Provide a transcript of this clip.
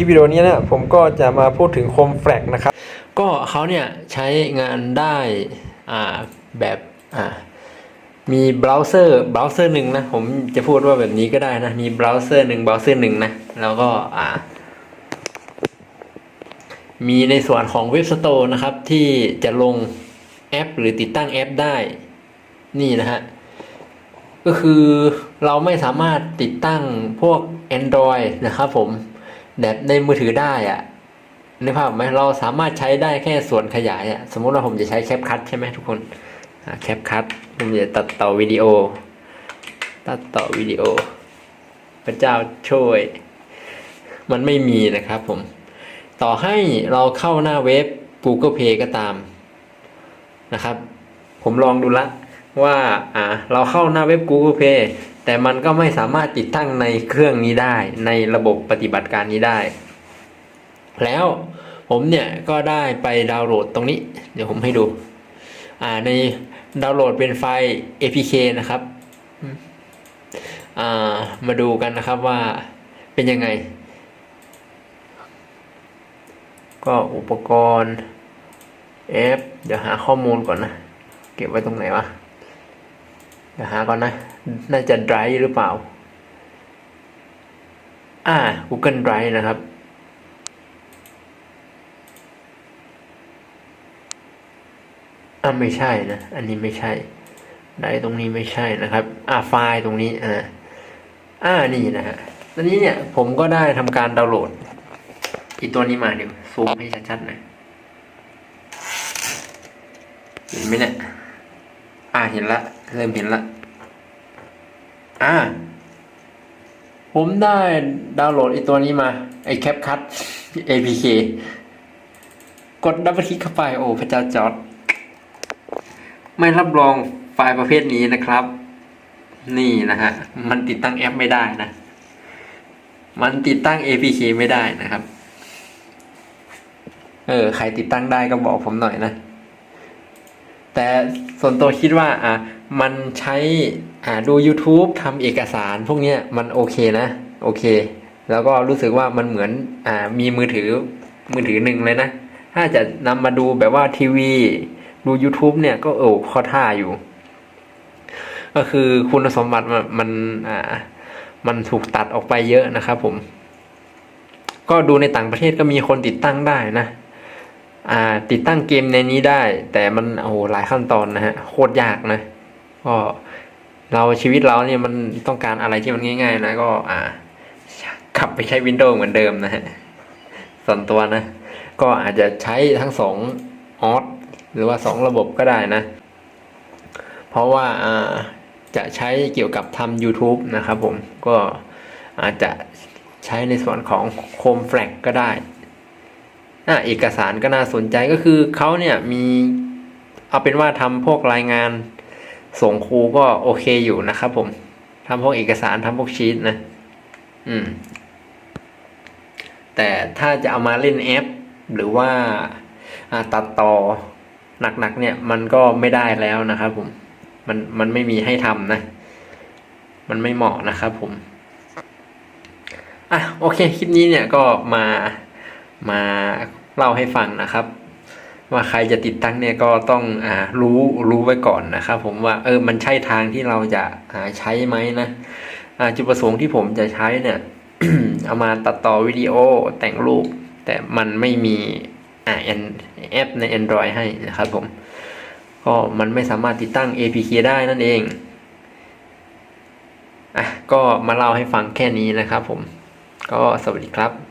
ลิปวิดีโอนี้นะผมก็จะมาพูดถึงโคมแฟลกนะครับ ก็เขาเนี่ยใช้งานได้อ่าแบบอ่ามีเบราว์เซอร์เบราว์เซอร์หนึ่งนะผมจะพูดว่าแบบนี้ก็ได้นะมีเบราว์เซอร์หนึ่งเบราว์เซอร์หนึ่งนะแล้วก็อ่ามีในส่วนของเว็บสโตร์นะครับ ที่จะลงแอป หรือติดตั้งแอปได้ นี่นะฮะ ก็คือเราไม่สามารถติดตั้งพวก Android นะครับผม แบบในมือถือได้อะนึกภาพไหมเราสามารถใช้ได้แค่ส่วนขยายอะสมมุติว่าผมจะใช้แคปคัทใช่ไหมทุกคนแคปคัทผมจะตัดต่อวิดีโอ ตัดต่อวิดีโอ พระเจ้าช่วย มันไม่มีนะครับผม ต่อให้เราเข้าหน้าเว็บ Google Play ก็ตามนะครับ ผมลองดูละว่าอ่าเราเข้าหน้าเว็บ Google Play แต่มันก็ไม่สามารถติดตั้งในเครื่องนี้ได้ ในระบบปฏิบัติการนี้ได้ แล้วผมเนี่ยก็ได้ไปดาวน์โหลดตรงนี้ เดี๋ยวผมให้ดู อ่าในดาวน์โหลดเป็นไฟล์ APK นะครับอ่ามาดูกันนะครับว่าเป็นยังไง ก็อุปกรณ์แอป เดี๋ยวหาข้อมูลก่อนนะ เก็บไว้ตรงไหนวะ หาก่อนนะ น่าจะ Drive หรือเปล่า อ่า Google Drive นะครับ อ่าไม่ใช่นะ อันนี้ไม่ใช่ได้ตรงนี้ไม่ใช่นะครับ อ่าไฟล์ตรงนี้ อ่า อ่า นี่นะฮะตอนนี้เนี่ย ผมก็ได้ทำการดาวน์โหลดอีตัวนี้มาเดี๋ยวซูมให้ชัดๆหน่อยเห็นไหมเนี่ย อ่าเห็นละ เริ่มเห็นละ อ่า ผมได้ดาวน์โหลดไอตัวนี้มา ไอแคปคัท APK กดดับเบิลคลิกเข้าไป โอ้ พระเจ้าจอด ไม่รับรองไฟล์ประเภทนี้นะครับ นี่นะฮะ มันติดตั้งแอปไม่ได้นะ มันติดตั้ง APK ไม่ได้นะครับ เออ ใครติดตั้งได้ก็บอกผมหน่อยนะ แต่ส่วนตัวคิดว่าอะมันใช้อ่าดู YouTube ทำเอกสารพวกเนี้ยมันโอเคนะ โอเค แล้วก็รู้สึกว่ามันเหมือนอ่ามีมือถือมือถือหนึ่งเลยนะ ถ้าจะนำมาดูแบบว่าทีวี ดู YouTube เนี่ยก็โอ้ข้อท่าอยู่ ก็คือคุณสมบัติมันมันอ่ามันถูกตัดออกไปเยอะนะครับผม ก็ดูในต่างประเทศก็มีคนติดตั้งได้นะ ติดตั้งเกมในนี้ได้ แต่มันโอ้โหหลายขั้นตอนนะฮะโคตรยากนะก็เราชีวิตเราเนี่ยมันต้องการอะไรที่มันง่าย ๆ นะก็อ่ากลับไปใช้ Windows เหมือนเดิมนะฮะส่วนตัวนะ ก็อาจจะใช้ทั้งสองออสหรือว่าสองระบบก็ได้นะ เพราะว่าอ่าจะใช้เกี่ยวกับทำ YouTube นะครับผมก็อาจจะใช้ในส่วนของโคมแฟลกก็ได้ อะเอกสารก็น่าสนใจก็คือเขาเนี่ยมีเอาเป็นว่าทำพวกรายงาน ส่งครูก็โอเคอยู่นะครับผมทำพวกเอกสารทำพวกชีตนะ อืม แต่ถ้าจะเอามาเล่นแอป หรือว่าอ่าตัดต่อหนักๆเนี่ย มันก็ไม่ได้แล้วนะครับผม มันมันไม่มีให้ทำนะ มันไม่เหมาะนะครับผมอะโอเค คลิปนี้เนี่ยก็มามา เล่าให้ฟังนะครับ ว่าใครจะติดตั้งเนี่ยก็ต้องอ่ารู้รู้ไว้ก่อนนะครับ ผมว่าเออมันใช่ทางที่เราจะอ่าใช้ไหมนะอ่าจุดประสงค์ที่ผมจะใช้เนี่ยเอามาตัดต่อวิดีโอแต่งรูป แต่มันไม่มีอ่าแอปใน Android ให้นะครับผม ก็มันไม่สามารถติดตั้ง APK ได้นั่นเองอะก็มาเล่าให้ฟังแค่นี้นะครับผม ก็สวัสดีครับ